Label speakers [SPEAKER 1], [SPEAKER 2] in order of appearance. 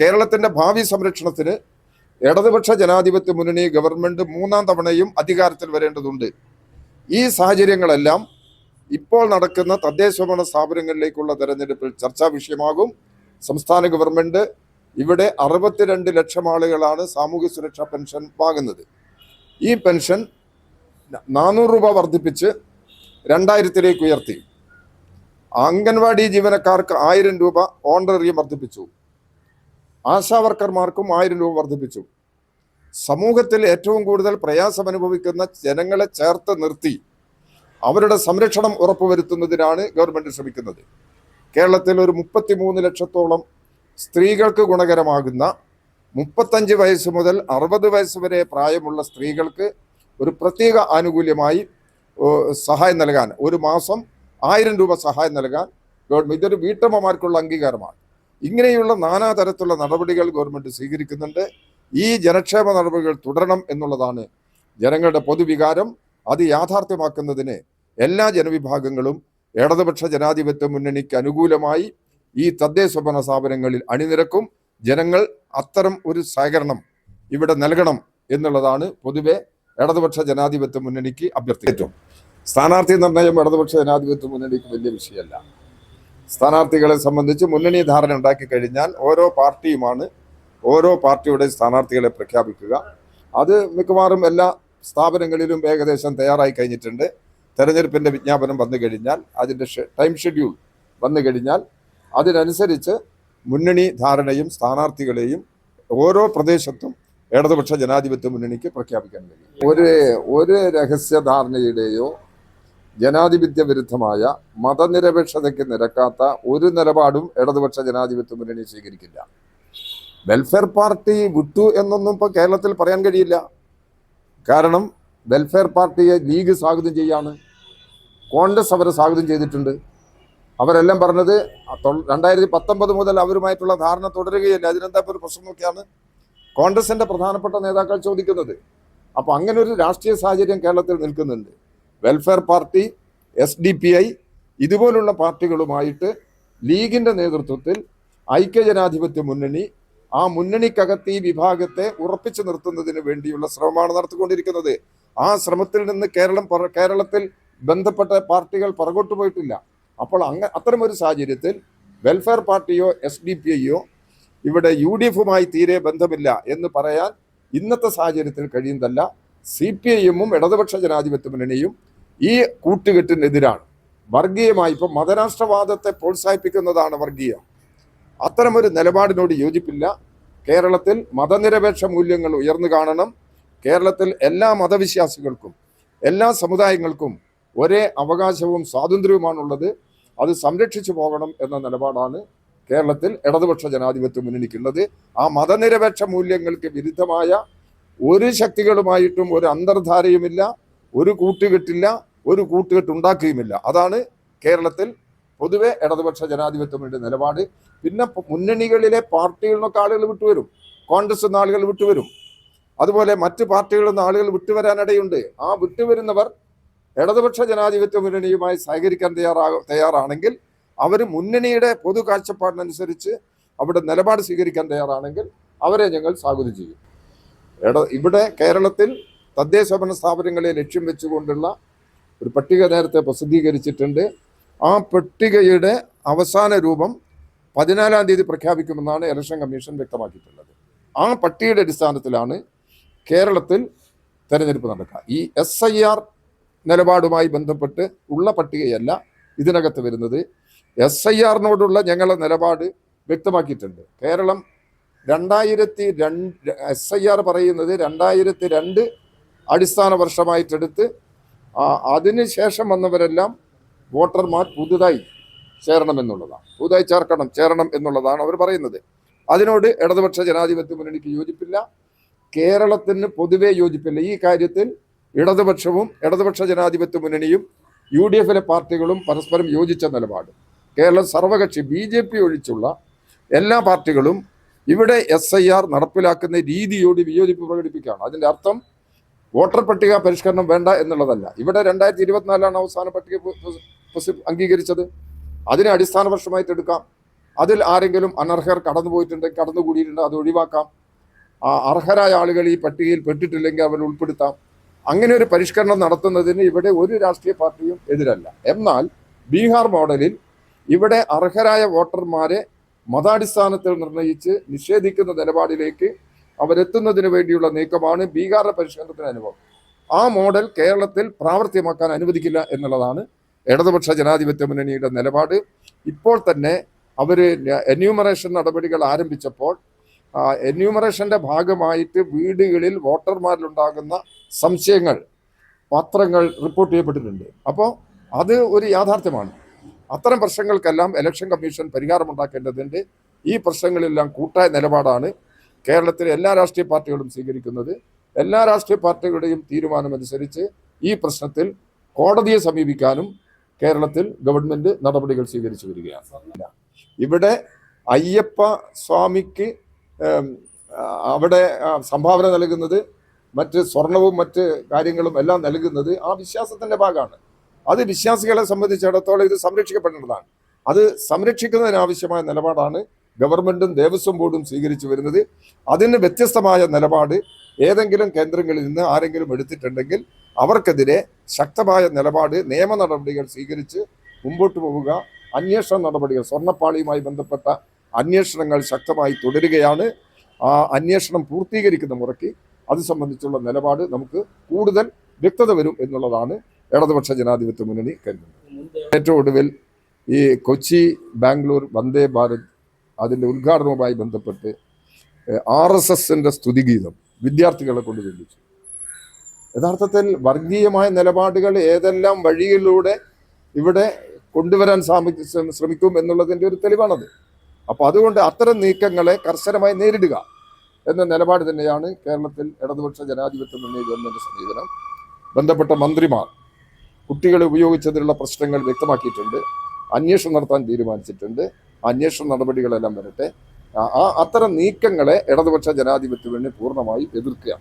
[SPEAKER 1] കേരളത്തിന്റെ ഭാവി സംരക്ഷണത്തിന് ഇടതുപക്ഷ ജനാധിപത്യ മുന്നണി ഗവൺമെന്റ് മൂന്നാം തവണയും അധികാരത്തിൽ വരേണ്ടതുണ്ട്. ഈ സാഹചര്യങ്ങളെല്ലാം ഇപ്പോൾ നടക്കുന്ന തദ്ദേശ തദ്ദേശഭരണ സ്ഥാപനങ്ങളിലേക്കുള്ള തെരഞ്ഞെടുപ്പിൽ ചർച്ചാ വിഷയമാകും. സംസ്ഥാന ഗവൺമെന്റ് ഇവിടെ അറുപത്തിരണ്ട് ലക്ഷം ആളുകളാണ് സാമൂഹ്യ സുരക്ഷാ പെൻഷൻ വാങ്ങുന്നത്. ഈ പെൻഷൻ നാനൂറ് രൂപ വർദ്ധിപ്പിച്ച് രണ്ടായിരത്തിലേക്ക് ഉയർത്തി. അംഗൻവാടി ജീവനക്കാർക്ക് ആയിരം രൂപ ഓണ്ടറിയും വർദ്ധിപ്പിച്ചു. ആശാ വർക്കർമാർക്കും ആയിരം രൂപ വർദ്ധിപ്പിച്ചു. സമൂഹത്തിൽ ഏറ്റവും കൂടുതൽ പ്രയാസം അനുഭവിക്കുന്ന ജനങ്ങളെ ചേർത്ത് നിർത്തി അവരുടെ സംരക്ഷണം ഉറപ്പുവരുത്തുന്നതിനാണ് ഗവൺമെന്റ് ശ്രമിക്കുന്നത്. കേരളത്തിൽ ഒരു മുപ്പത്തിമൂന്ന് ലക്ഷത്തോളം സ്ത്രീകൾക്ക് ഗുണകരമാകുന്ന മുപ്പത്തഞ്ച് വയസ്സ് മുതൽ അറുപത് വയസ്സ് വരെ പ്രായമുള്ള സ്ത്രീകൾക്ക് ഒരു പ്രത്യേക ആനുകൂല്യമായി സഹായം നൽകാൻ ഒരു മാസം ആയിരം രൂപ സഹായം നൽകാൻ ഗവൺമെന്റ്. ഇതൊരു വീട്ടമ്മമാർക്കുള്ള അംഗീകാരമാണ്. ഇങ്ങനെയുള്ള നാനാതരത്തിലുള്ള നടപടികൾ ഗവൺമെന്റ് സ്വീകരിക്കുന്നുണ്ട്. ഈ ജനക്ഷേമ നടപടികൾ തുടരണം എന്നുള്ളതാണ് ജനങ്ങളുടെ പൊതുവികാരം. അത് യാഥാർത്ഥ്യമാക്കുന്നതിന് എല്ലാ ജനവിഭാഗങ്ങളും ഇടതുപക്ഷ ജനാധിപത്യ മുന്നണിക്ക് അനുകൂലമായി ഈ തദ്ദേശ ഭരണ സ്ഥാപനങ്ങളിൽ അണിനിരക്കും. ജനങ്ങൾ അത്തരം ഒരു സഹകരണം ഇവിടെ നൽകണം എന്നുള്ളതാണ് പൊതുവെ ഇടതുപക്ഷ ജനാധിപത്യ മുന്നണിക്ക് അഭ്യർത്ഥിക്കും സ്ഥാനാർത്ഥി നിർണയം ഇടതുപക്ഷ ജനാധിപത്യ മുന്നണിക്ക് വലിയ വിഷയമല്ല. സ്ഥാനാർത്ഥികളെ സംബന്ധിച്ച് മുന്നണി ധാരണ ഉണ്ടാക്കി കഴിഞ്ഞാൽ ഓരോ പാർട്ടിയുമാണ് ഓരോ പാർട്ടിയുടെ സ്ഥാനാർത്ഥികളെ പ്രഖ്യാപിക്കുക. അത് മിക്കവാറും എല്ലാ സ്ഥാപനങ്ങളിലും ഏകദേശം തയ്യാറായി കഴിഞ്ഞിട്ടുണ്ട്. തെരഞ്ഞെടുപ്പിന്റെ വിജ്ഞാപനം വന്നു കഴിഞ്ഞാൽ അതിന്റെ ടൈം ഷെഡ്യൂൾ വന്നു കഴിഞ്ഞാൽ അതിനനുസരിച്ച് മുന്നണി ധാരണയും സ്ഥാനാർത്ഥികളെയും ഓരോ പ്രദേശത്തും ഇടതുപക്ഷ ജനാധിപത്യ മുന്നണിക്ക് പ്രഖ്യാപിക്കാൻ കഴിയും. ഒരു ഒരു രഹസ്യ ധാരണയുടെയോ ജനാധിപത്യ വിരുദ്ധമായ മതനിരപേക്ഷതയ്ക്ക് നിരക്കാത്ത ഒരു നിലപാടും ഇടതുപക്ഷ ജനാധിപത്യ മുന്നണി സ്വീകരിക്കില്ല. വെൽഫെയർ പാർട്ടി വിട്ടു എന്നൊന്നും ഇപ്പോൾ കേരളത്തിൽ പറയാൻ കഴിയില്ല. കാരണം വെൽഫെയർ പാർട്ടിയെ ലീഗ് സ്വാഗതം ചെയ്യാണ്. കോൺഗ്രസ് അവരെ സ്വാഗതം ചെയ്തിട്ടുണ്ട്. അവരെല്ലാം പറഞ്ഞത് രണ്ടായിരത്തി പത്തൊമ്പത് മുതൽ അവരുമായിട്ടുള്ള ധാരണ തുടരുകയില്ല? അതിനെന്താ ഒരു പ്രശ്നം നോക്കിയാണ്? കോൺഗ്രസിന്റെ പ്രധാനപ്പെട്ട നേതാക്കൾ ചോദിക്കുന്നത്. അപ്പൊ അങ്ങനെ ഒരു രാഷ്ട്രീയ സാഹചര്യം കേരളത്തിൽ നിൽക്കുന്നുണ്ട്. Welfare party S D P I ഇതുപോലുള്ള പാർട്ടികളുമായിട്ട് ലീഗിന്റെ നേതൃത്വത്തിൽ ഐക്യജനാധിപത്യ മുന്നണി ആ മുന്നണിക്കകത്ത് ഈ വിഭാഗത്തെ ഉറപ്പിച്ചു നിർത്തുന്നതിന് വേണ്ടിയുള്ള ശ്രമമാണ് നടത്തിക്കൊണ്ടിരിക്കുന്നത്. ആ ശ്രമത്തിൽ നിന്ന് കേരളം കേരളത്തിൽ ബന്ധപ്പെട്ട പാർട്ടികൾ പുറകോട്ട് പോയിട്ടില്ല. അപ്പോൾ അങ്ങ അത്തരമൊരു സാഹചര്യത്തിൽ വെൽഫെയർ പാർട്ടിയോ എസ് ഡി പി ഐയോ ഇവിടെ യു ഡി എഫുമായി തീരെ ബന്ധമില്ല എന്ന് പറയാൻ ഇന്നത്തെ സാഹചര്യത്തിൽ കഴിയുന്നതല്ല. സി പി ഐ എമ്മും ഇടതുപക്ഷ ജനാധിപത്യ മുന്നണിയും ഈ കൂട്ടുകെട്ടിനെതിരാണ്. വർഗീയമായി ഇപ്പം മതരാഷ്ട്രവാദത്തെ പ്രോത്സാഹിപ്പിക്കുന്നതാണ് വർഗീയം. അത്തരമൊരു നിലപാടിനോട് യോജിപ്പില്ല. കേരളത്തിൽ മതനിരപേക്ഷ മൂല്യങ്ങൾ ഉയർന്നു കാണണം. കേരളത്തിൽ എല്ലാ മതവിശ്വാസികൾക്കും എല്ലാ സമുദായങ്ങൾക്കും ഒരേ അവകാശവും സ്വാതന്ത്ര്യവുമാണുള്ളത്. അത് സംരക്ഷിച്ചു പോകണം എന്ന നിലപാടാണ് കേരളത്തിൽ ഇടതുപക്ഷ ജനാധിപത്യ മുന്നണിക്കുള്ളത്. ആ മതനിരപേക്ഷ മൂല്യങ്ങൾക്ക് വിരുദ്ധമായ ഒരു ശക്തികളുമായിട്ടും ഒരു അന്തർധാരയുമില്ല. ഒരു കൂട്ടുകെട്ടില്ല ഒരു കൂട്ടുകെട്ട് ഉണ്ടാക്കുകയുമില്ല. അതാണ് കേരളത്തിൽ പൊതുവെ ഇടതുപക്ഷ ജനാധിപത്യ മുന്നണി നിലപാട്. പിന്നെ മുന്നണികളിലെ പാർട്ടികളിൽ നിന്നൊക്കെ ആളുകൾ വിട്ടുവരും. കോൺഗ്രസ് നിന്ന് ആളുകൾ വിട്ടുവരും. അതുപോലെ മറ്റ് പാർട്ടികളിൽ നിന്ന് ആളുകൾ വിട്ടുവരാനിടയുണ്ട്. ആ വിട്ടുവരുന്നവർ ഇടതുപക്ഷ ജനാധിപത്യ മുന്നണിയുമായി സഹകരിക്കാൻ തയ്യാറാ തയ്യാറാണെങ്കിൽ അവർ മുന്നണിയുടെ പൊതു കാഴ്ചപ്പാടിനനുസരിച്ച് അവിടെ നിലപാട് സ്വീകരിക്കാൻ തയ്യാറാണെങ്കിൽ അവരെ ഞങ്ങൾ സ്വാഗതം ചെയ്യും. ഇവിടെ കേരളത്തിൽ തദ്ദേശ ഭരണ സ്ഥാപനങ്ങളെ ലക്ഷ്യം വെച്ചുകൊണ്ടുള്ള ഒരു പട്ടിക നേരത്തെ പ്രസിദ്ധീകരിച്ചിട്ടുണ്ട്. ആ പട്ടികയുടെ അവസാന രൂപം പതിനാലാം തീയതി പ്രഖ്യാപിക്കുമെന്നാണ് ഇലക്ഷൻ കമ്മീഷൻ വ്യക്തമാക്കിയിട്ടുള്ളത്. ആ പട്ടികയുടെ അടിസ്ഥാനത്തിലാണ് കേരളത്തിൽ തെരഞ്ഞെടുപ്പ് നടക്കുക. ഈ എസ് ഐ ആർ നിലപാടുമായി ബന്ധപ്പെട്ട് ഉള്ള പട്ടികയല്ല ഇതിനകത്ത് വരുന്നത്. എസ് ഐ ആറിനോടുള്ള ഞങ്ങളുടെ നിലപാട് വ്യക്തമാക്കിയിട്ടുണ്ട്. കേരളം രണ്ടായിരത്തി രണ്ട് എസ് ഐ ആർ പറയുന്നത് രണ്ടായിരത്തി രണ്ട് അടിസ്ഥാന വർഷമായിട്ടെടുത്ത് ആ, അതിന് ശേഷം വന്നവരെല്ലാം വോട്ടർമാർ പുതുതായി ചേരണമെന്നുള്ളതാണ്. പുതുതായി ചേർക്കണം ചേരണം എന്നുള്ളതാണ് അവർ പറയുന്നത്. അതിനോട് ഇടതുപക്ഷ ജനാധിപത്യ മുന്നണിക്ക് യോജിപ്പില്ല. കേരളത്തിന് പൊതുവെ യോജിപ്പില്ല. ഈ കാര്യത്തിൽ ഇടതുപക്ഷവും ഇടതുപക്ഷ ജനാധിപത്യ മുന്നണിയും യു ഡി എഫിലെ പാർട്ടികളും പരസ്പരം യോജിച്ച നിലപാട്. കേരളം സർവകക്ഷി ബി ജെ പി ഒഴിച്ചുള്ള എല്ലാ പാർട്ടികളും ഇവിടെ എസ് ഐ ആർ നടപ്പിലാക്കുന്ന രീതിയോട് വിയോജിപ്പ് പ്രകടിപ്പിക്കുകയാണ്. അതിന്റെ അർത്ഥം വോട്ടർ പട്ടിക പരിഷ്കരണം വേണ്ട എന്നുള്ളതല്ല. ഇവിടെ രണ്ടായിരത്തി ഇരുപത്തിനാലാണ് അവസാന പട്ടിക അംഗീകരിച്ചത്. അതിനെ അടിസ്ഥാന വർഷമായിട്ട് എടുക്കാം. അതിൽ ആരെങ്കിലും അനർഹർ കടന്നുപോയിട്ടുണ്ടെങ്കിൽ കടന്നുകൂടിയിട്ടുണ്ട് അത് ഒഴിവാക്കാം. അർഹരായ ആളുകൾ ഈ പട്ടികയിൽ പെട്ടിട്ടില്ലെങ്കിൽ അവർ ഉൾപ്പെടുത്താം. അങ്ങനെ ഒരു പരിഷ്കരണം നടത്തുന്നതിന് ഇവിടെ ഒരു രാഷ്ട്രീയ പാർട്ടിയും എതിരല്ല. എന്നാൽ ബീഹാർ മോഡലിൽ ഇവിടെ അർഹരായ വോട്ടർമാരെ മതാടിസ്ഥാനത്തിൽ നിർണയിച്ച് നിഷേധിക്കുന്ന നിലപാടിലേക്ക് അവരെത്തുന്നതിന് വേണ്ടിയുള്ള നീക്കമാണ് ബീഹാറിലെ പരിഷ്കരണത്തിന് അനുഭവം. ആ മോഡൽ കേരളത്തിൽ പ്രാവർത്തികമാക്കാൻ അനുവദിക്കില്ല എന്നുള്ളതാണ് ഇടതുപക്ഷ ജനാധിപത്യ മുന്നണിയുടെ നിലപാട്. ഇപ്പോൾ തന്നെ അവർ എന്യൂമറേഷൻ നടപടികൾ ആരംഭിച്ചപ്പോൾ എന്യൂമറേഷന്റെ ഭാഗമായിട്ട് വീടുകളിൽ വോട്ടർമാരിലുണ്ടാകുന്ന സംശയങ്ങൾ പത്രങ്ങൾ റിപ്പോർട്ട് ചെയ്യപ്പെട്ടിട്ടുണ്ട്. അപ്പോൾ അത് ഒരു യാഥാർത്ഥ്യമാണ്. അത്തരം പ്രശ്നങ്ങൾക്കെല്ലാം ഇലക്ഷൻ കമ്മീഷൻ പരിഹാരമുണ്ടാക്കേണ്ടതുണ്ട്. ഈ പ്രശ്നങ്ങളെല്ലാം കൂട്ടായ നിലപാടാണ് കേരളത്തിലെ എല്ലാ രാഷ്ട്രീയ പാർട്ടികളും സ്വീകരിക്കുന്നത് എല്ലാ രാഷ്ട്രീയ പാർട്ടികളുടെയും തീരുമാനമനുസരിച്ച് ഈ പ്രശ്നത്തിൽ കോടതിയെ സമീപിക്കാനും കേരളത്തിൽ ഗവൺമെന്റ് നടപടികൾ സ്വീകരിച്ചു വരികയാണ്. ഇവിടെ അയ്യപ്പ സ്വാമിക്ക് അവിടെ സംഭാവന നൽകുന്നത് മറ്റ് സ്വർണവും മറ്റ് കാര്യങ്ങളും എല്ലാം നൽകുന്നത് ആ വിശ്വാസത്തിന്റെ ഭാഗമാണ്. അത് വിശ്വാസികളെ സംബന്ധിച്ചിടത്തോളം ഇത് സംരക്ഷിക്കപ്പെടേണ്ടതാണ്. അത് സംരക്ഷിക്കുന്നതിനാവശ്യമായ നിലപാടാണ് ഗവൺമെന്റും ദേവസ്വം ബോർഡും സ്വീകരിച്ചു വരുന്നത് അതിന് വ്യത്യസ്തമായ നിലപാട് ഏതെങ്കിലും കേന്ദ്രങ്ങളിൽ നിന്ന് ആരെങ്കിലും എടുത്തിട്ടുണ്ടെങ്കിൽ അവർക്കെതിരെ ശക്തമായ നിലപാട് നിയമ നടപടികൾ സ്വീകരിച്ച് മുമ്പോട്ട് പോവുക അന്വേഷണ നടപടികൾ സ്വർണപ്പാളിയുമായി ബന്ധപ്പെട്ട അന്വേഷണങ്ങൾ ശക്തമായി തുടരുകയാണ്. ആ അന്വേഷണം പൂർത്തീകരിക്കുന്ന മുറയ്ക്ക് അത് സംബന്ധിച്ചുള്ള നിലപാട് നമുക്ക് കൂടുതൽ വ്യക്തത വരും എന്നുള്ളതാണ് ഇടതുപക്ഷ ജനാധിപത്യ മുന്നണി കരുതുന്നത്. ഏറ്റവും ഒടുവിൽ ഈ കൊച്ചി ബാംഗ്ലൂർ വന്ദേ ഭാരത് അതിന്റെ ഉദ്ഘാടനവുമായി ബന്ധപ്പെട്ട് ആർ എസ് എസിന്റെ സ്തുതിഗീതം വിദ്യാർത്ഥികളെ കൊണ്ട് ചൊല്ലിച്ചു യഥാർത്ഥത്തിൽ വർഗീയമായ നിലപാടുകൾ ഏതെല്ലാം വഴിയിലൂടെ ഇവിടെ കൊണ്ടുവരാൻ ശ്രമിക്കും എന്നുള്ളതിന്റെ ഒരു തെളിവാണത്. അപ്പോൾ അതുകൊണ്ട് അത്തരം നീക്കങ്ങളെ കർശനമായി നേരിടുക എന്ന നിലപാട് തന്നെയാണ് കേരളത്തിൽ ഇടതുപക്ഷ ജനാധിപത്യ മുന്നണി ഗവൺമെന്റ് സമീപനം. ബന്ധപ്പെട്ട മന്ത്രിമാർ കുട്ടികളെ ഉപയോഗിച്ചതിലുള്ള പ്രശ്നങ്ങൾ വ്യക്തമാക്കിയിട്ടുണ്ട് അന്വേഷണം നടത്താൻ തീരുമാനിച്ചിട്ടുണ്ട്. അന്വേഷണ നടപടികളെല്ലാം വരട്ടെ. ആ അത്തരം നീക്കങ്ങളെ ഇടതുപക്ഷ ജനാധിപത്യ പൂർണമായി എതിർക്കുക.